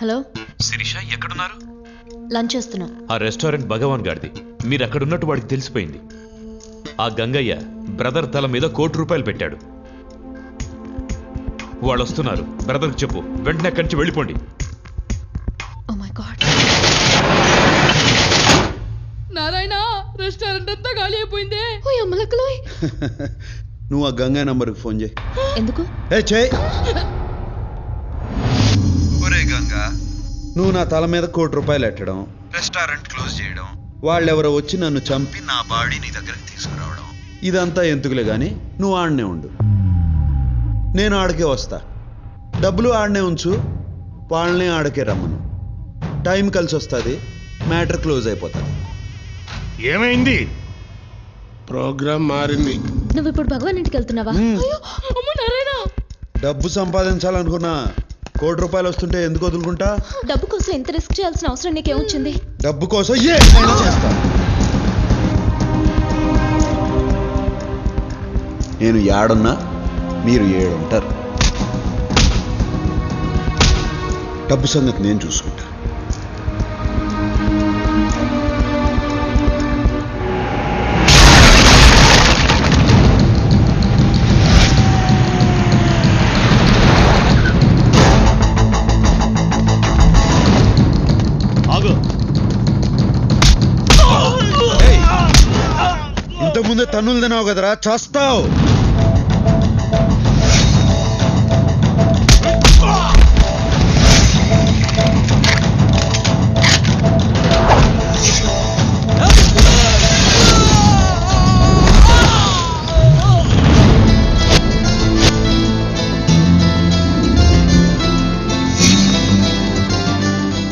Hello? Sirisha ఎక్కడున్నారు? Lunch చేస్తున్నాం. ఆ రెస్టారెంట్ భగవాన్ గారిది. మీరు అక్కడున్నట్టు వాడికి తెలిసిపోయింది. ఆ గంగయ్య బ్రదర్ తల మీద కోటి రూపాయలు పెట్టాడు. వాళ్ళు వస్తున్నారు బ్రదర్కి చెప్పు. వెంటనే అక్కడి నుంచి వెళ్ళిపోండి. Oh my god Narayana restaurant అంతా ఖాళీ అయిపోయిందే. ఓ అమ్మలక్కలోయ్ నువ్వు ఆ గంగా నంబర్కి ఫోన్ చేయి. ఎందుకు? ఏ చేయి. నువ్వు నా తల మీద కోటి రూపాయలు ఎట్టడం. రెస్టారెంట్ క్లోజ్ చేయడం. వాళ్ళెవరో వచ్చి నన్ను చంపి నా బాడీ నీ దగ్గరికి తీసుకురావడం. ఇదంతా ఎందుకులే గాని నువ్వు ఆడనే ఉండు. నేను ఆడకే వస్తా. డబ్బులు ఆడనే ఉంచు వాళ్ళనే ఆడకే రమ్మను. టైం కలిసి వస్తుంది మ్యాటర్ క్లోజ్ అయిపోతుంది. ఏమైంది? ప్రోగ్రాం మారింది. నువ్వు ఇప్పుడు భగవాన్ ఇంటికి వెళ్తున్నావా? అయ్యో అమ్మ నారాయణ! డబ్బు సంపాదించాలనుకున్నా కోటి రూపాయలు వస్తుంటే ఎందుకు వదులుకుంటా? డబ్బు కోసం ఎంత రిస్క్ చేయాల్సిన అవసరం నీకేమొచ్చింది? డబ్బు కోసం ఏ అయినా చేస్తా. నేను ఏడున్నా మీరు ఏడుంటారు. డబ్బు సంగతి నేను చూసుకుంటా. ఇంతకుముందే తన్నులు తినావు కదరా? చస్తావు.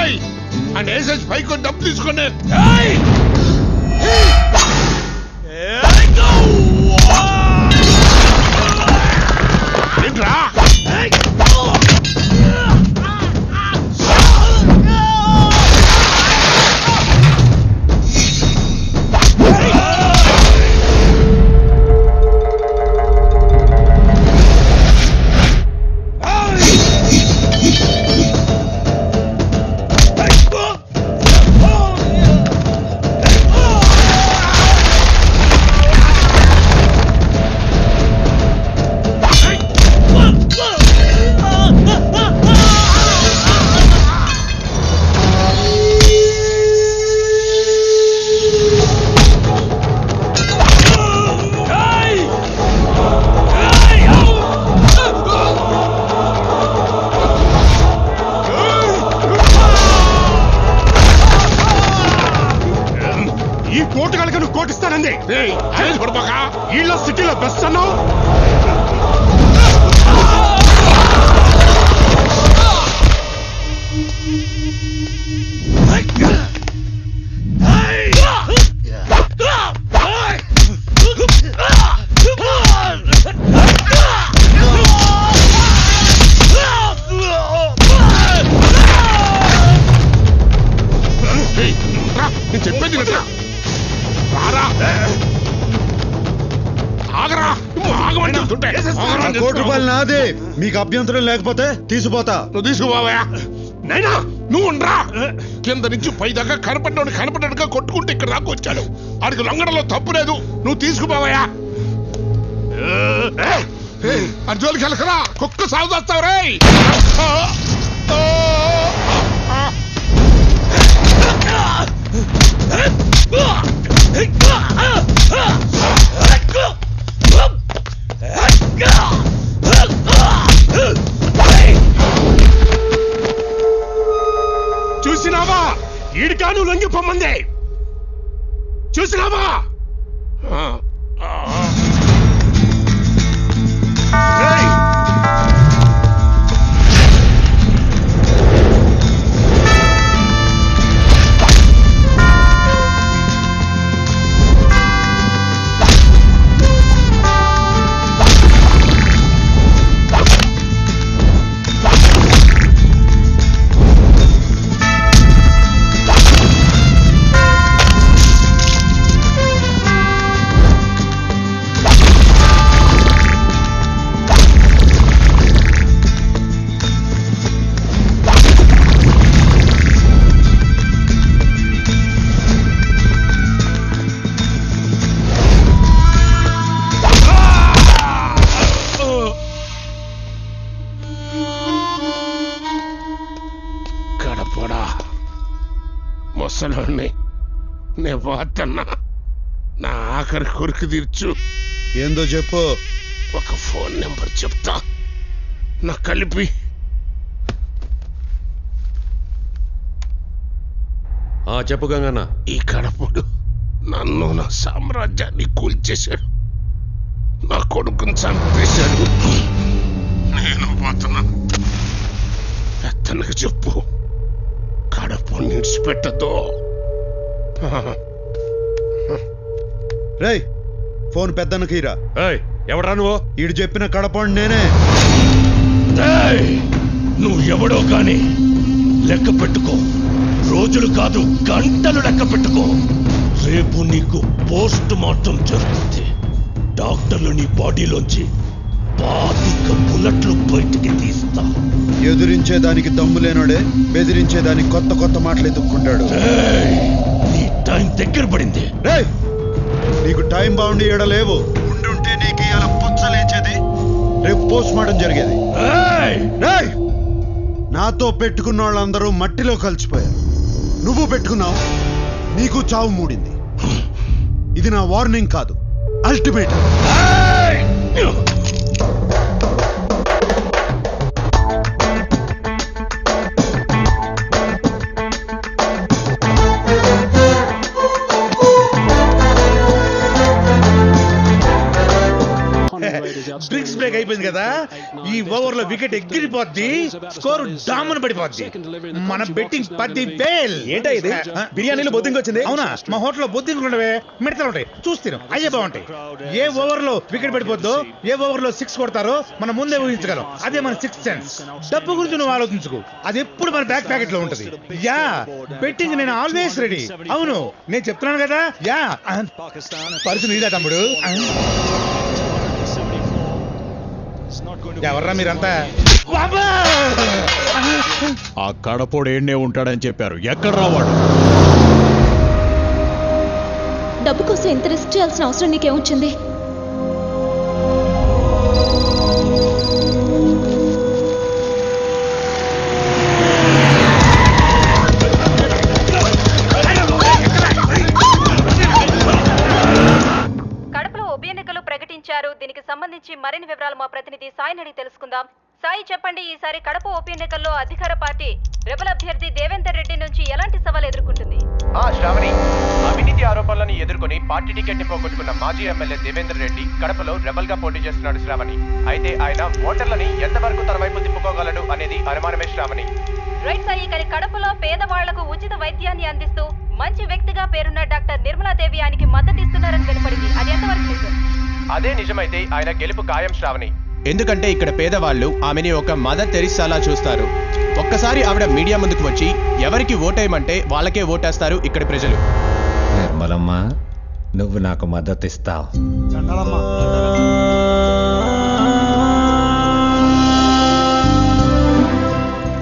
ఏయ్ డబ్బు తీసుకునే ఆగమని చెప్తుంటే ఆగరా ఆ అని కోటి. రూపాయలు నాదే మీకు అభ్యంతరం లేకపోతే తీసిపోతా నువ్వు తీసుకుపోవా నైనా నువ్వు ఉండరా కింద నుంచి పై దాకా కనపడ్డాడు కనపడ్డాడుగా కొట్టుకుంటే ఇక్కడ దాకా వచ్చాడు ఆడికి లొంగడంలో తప్పు లేదు నువ్వు తీసుకుపోవయా అర్జున్కి వెళ్ళకరా కుక్క సాగు చేస్తావు రే చూసినావా? ఈడికాను నువ్వు లొంగిపోమ్మంది. చూసినావా? ముసలోని నే పోతన్నా నా ఆఖరి కొరికి తీర్చు. ఏందో చెప్పు. ఒక ఫోన్ నెంబర్ చెప్తా. నా కలిపి. ఆ చెప్పు గంగన్న. ఈ కడపుడు నన్ను నా సామ్రాజ్యాన్ని కూల్చేశాడు. నా కొడుకుని చంపేశాడు. నేను పోతున్నా. ఎత్తనకు చెప్పు. కడపు నిడిచిపెట్టదు రేయ్ ఫోన్ పెద్దన్నకీరా ఏయ్ ఎవడ్రా నువ్వు? ఈడు చెప్పిన కడపండి నేనే. ఏయ్! నువ్వు ఎవడో కాని లెక్క పెట్టుకో. రోజులు కాదు గంటలు లెక్క పెట్టుకో. రేపు నీకు పోస్ట్ మార్టం జరుగుతుంది డాక్టర్లు నీ బాడీలోంచి పాతిక బుల్లెట్లు బయటికి తీస్తా. ఎదురించే దానికి దమ్ము లేనోడే బెదిరించే దానికి కొత్త కొత్త మాటలు ఎత్తుక్కుంటాడు ఏయ్! నీ టైం దగ్గర పడింది. నీకు టైం బాగుండి లేవు. ఉండుంటే నీకు ఇవాళ పుచ్చలేచేది రేపు పోస్ట్ మార్టం జరిగేది. నాతో పెట్టుకున్న వాళ్ళందరూ మట్టిలో కలిసిపోయారు. నువ్వు పెట్టుకున్నావు నీకు చావు మూడింది. ఇది నా వార్నింగ్ కాదు అల్టిమేట్. బ్రేక్ అయిపోయింది కదా. ఈ ఓవర్లో వికెట్ ఎగిరిపోద్ది. స్కోర్ డామన్ పడిపోద్ది. మన బెట్టింగ్ పది బేల్ ఏంటా ఇది? బిర్యానీలో బొద్దింకి వచ్చింది? అవునా? మా హోటల్లో బొద్దింకు ఉండవే. మిడతలు ఉంటాయి. చూస్తాను అయ్యే బాగుంటాయి. ఏ ఓవర్లో వికెట్ పడిపోద్దో ఏ ఓవర్లో సిక్స్ కొడతారో మనం ముందే ఊహించగలం. అదే మన సిక్స్ సెన్స్ డబ్బు గురించి నువ్వు ఆలోచించుకో. అది ఎప్పుడు మన బ్యాక్ ప్యాకెట్లో ఉంటది. యా బెట్టింగ్ నేను ఆల్వేస్ రెడీ అవును నేను చెప్తున్నాను కదా. యా. పరుసు నీదా తమ్ముడు. ఎవర్రా మీరంతా! ఆ కడపోడు ఏడ్నే ఉంటాడని చెప్పారు. ఎక్కడ రావాడు డబ్బు కోసం ఎంత రిస్క్ చేయాల్సిన అవసరం నీకేమొచ్చింది మరిన్ని వివరాలు మా ప్రతినిధి సాయిని అడిగి తెలుసుకుందాం. సాయి చెప్పండి ఈసారి కడప ఉప ఎన్నికల్లో అధికార పార్టీ రెబల్ అభ్యర్థి దేవేందర్ రెడ్డి నుంచి ఎలాంటి సవాల్ ఎదుర్కొంటుంది? ఆ శ్రావణి అవినీతి ఆరోపణలను ఎదుర్కొని పార్టీ టికెట్ని పోగొట్టుకున్న మాజీ ఎమ్మెల్యే దేవేందర్ రెడ్డి కడపలో రెబల్గా పోటీ చేస్తున్నాడు శ్రావణి. అయితే ఆయన ఓటర్లని ఎంతవరకు తన వైపు తిప్పుకోగలడు అనేది అనుమానమే శ్రావణి. రైట్ సాయి కానీ కడపలో పేదవాళ్ళకు ఉచిత వైద్యాన్ని అందిస్తూ మంచి వ్యక్తిగా పేరున్న డాక్టర్ నిర్మలాదేవి ఆయనకి మద్దతు ఇస్తున్నారని వినపడింది అది ఎంతవరకు నిజం? అదే నిజమైతే ఆయన గెలుపు ఖాయం శ్రావణి. ఎందుకంటే ఇక్కడ పేదవాళ్ళు ఆమెని ఒక మదర్ తెరిసాలా చూస్తారు. ఒక్కసారి ఆవిడ మీడియా ముందుకు వచ్చి ఎవరికి ఓటేయమంటే వాళ్ళకే ఓటేస్తారు ఇక్కడ ప్రజలు. నిర్మలమ్మ నువ్వు నాకు మద్దతు ఇస్తావు.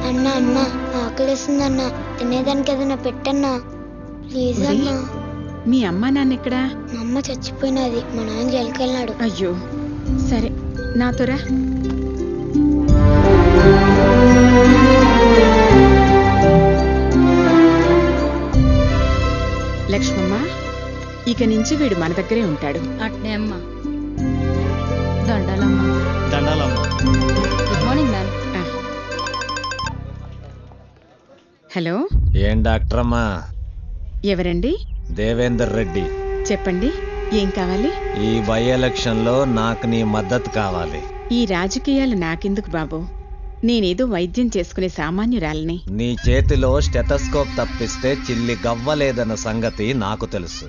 అన్న అన్న ఆకలిస్తుందన్న తినేదానికి ఏదైనా పెట్టన్నా. ప్లీజ్ అన్న. మీ అమ్మ నాన్న ఎక్కడా? మా అమ్మ చచ్చిపోయినది. మా నాన్న జైలుకి వెళ్ళాడు. అయ్యో. సరే నాతోరా లక్ష్మమ్మ ఇక నుంచి వీడు మన దగ్గరే ఉంటాడు. అట్నే అమ్మా. దండాలమ్మా. దండాలమ్మ. Good morning ma'am. హలో? ఏం డాక్టర్ అమ్మా ఎవరండి? దేవేందర్ రెడ్డి. చెప్పండి ఏం కావాలి? ఈ బై ఎలక్షన్లో నాకు నీ మద్దతు కావాలి. ఈ రాజకీయాలు నాకెందుకు బాబు? నేనేదో వైద్యం చేసుకునే సామాన్యురాలిని. నీ చేతిలో స్టెటస్కోప్ తప్పిస్తే చిల్లి గవ్వలేదన్న సంగతి నాకు తెలుసు.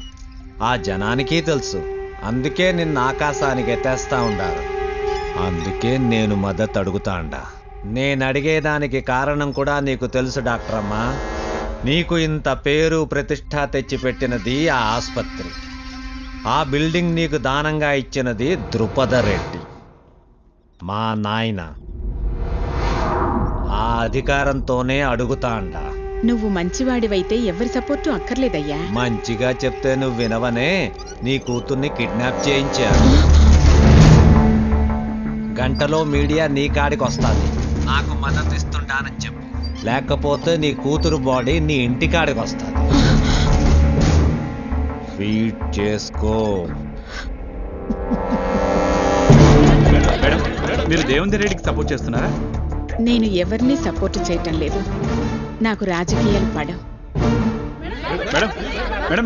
ఆ జనానికి తెలుసు. అందుకే నిన్న ఆకాశానికి ఎత్తేస్తా ఉండారు. అందుకే నేను మద్దతు అడుగుతాండా నేను అడిగేదానికి కారణం కూడా నీకు తెలుసు డాక్టర్ అమ్మా నీకు ఇంత పేరు ప్రతిష్ట తెచ్చిపెట్టినది ఆ ఆసుపత్రి. ఆ బిల్డింగ్ నీకు దానంగా ఇచ్చినది ద్రుపద రెడ్డి. మా నాయన. ఆ అధికారంతోనే అడుగుతాండా. నువ్వు మంచివాడివైతే ఎవరి సపోర్టు అక్కర్లేదయ్యా. మంచిగా చెప్తే నువ్వు వినవనే. నీ కూతుర్ని కిడ్నాప్ చేయించారు గంటలో మీడియా నీ కాడికి వస్తుంది నాకు మద్దతు ఇస్తుంటానని చెప్పు. లేకపోతే నీ కూతురు బాడీ నీ ఇంటి కాడికి వస్తుంది. స్వీట్ చేసుకో. మేడం మీరు దేవేందర్ రెడ్డికి సపోర్ట్ చేస్తున్నారా? నేను ఎవరిని సపోర్ట్ చేయటం లేదు. నాకు రాజకీయాలు పడవు. Madam madam madam